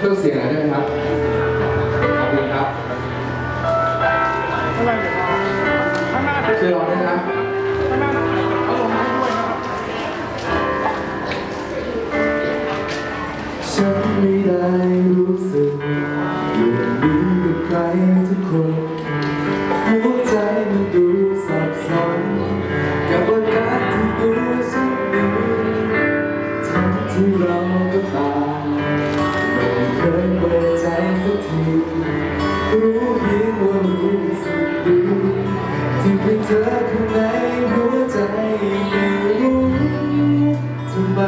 เครื่องเสียงหน่อยได้ไหมครับ ขอบคุณครับอะไรเดี๋ยวข้างหน้าช่วยร้องด้วยนะเอาลงมาด้วยนะครับ ฉันไม่ได้รู้สึกอย่างนี้กับใคร รู้เพียงว่ารู้สึกดีที่เป็นเธอข้างในหัวใจไม่รู้ทำไม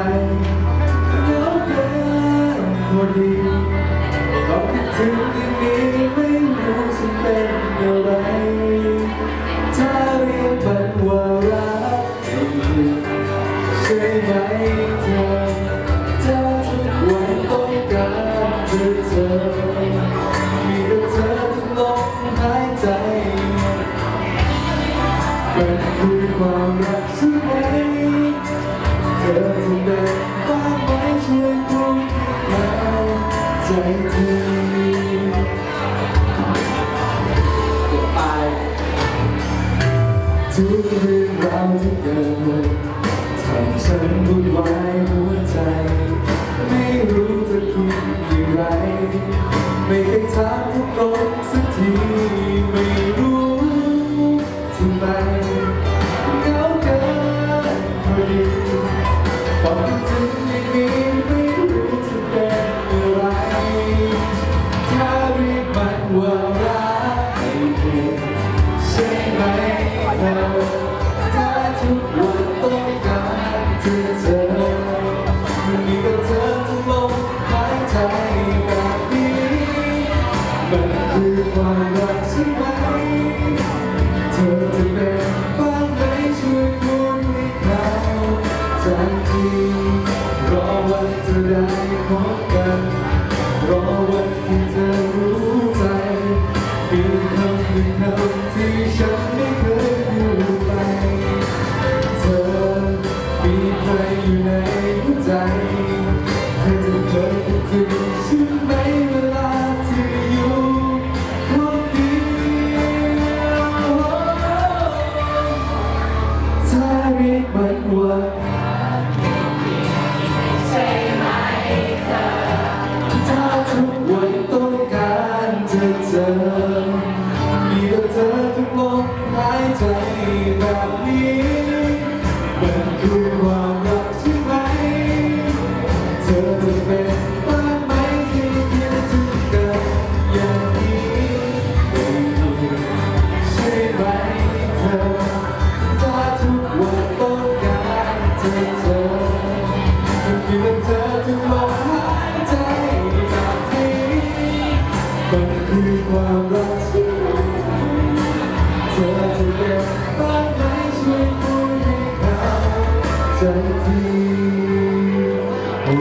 เหงาเกินพอดีต้องคิดถึงอย่างนี้ มีแต่เธอทุกลมหายใจมันคือความรักใช่ไหมเธอจะเดินบ้าไหมช่วยพูดให้เราใจเธอไปทุกเรื่องราวที่เกิดทำฉันวุ่นวายหัวใจ ทีไม่รู้ทำไมเหงาเกินพอดีบอกถึงอย่างนี้ไม่รู้จะเป็นอะไรถ้าเรียกมันว่ารักให้เธอใช่ไหมเธอถ้าทุกวัน บกันรอวันที่เธอรู้ใจมีคำหนึ่งคำที่ฉันไม่เคยพูดไปเธอมีใครอยู่ในหัวใจเธอจะเคยคิดถึงฉันไหมเวลาที่อยู่คนเดียวถ้าเรียกมันว่า ด้วยความรักใช่ไหม เธอจะเป็นบ้างไหมที่คิดถึงกันอย่างนี้ไม่มีใช่ไหมเธอถ้าทุกวันต้องการเธอ ขอ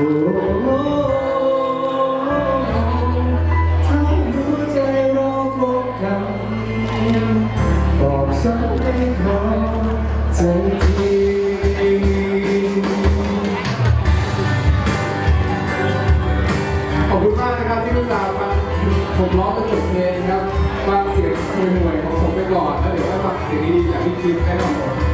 บคุณมากนะครับที่อุตส่าห์ฟังผมร้องไปจบเพลงครับฟังเสียงห่วยๆของผมไปก่อนแล้วเดี๋ยวก็ฟังเสียงดีๆอย่างที่คิดแน่นอน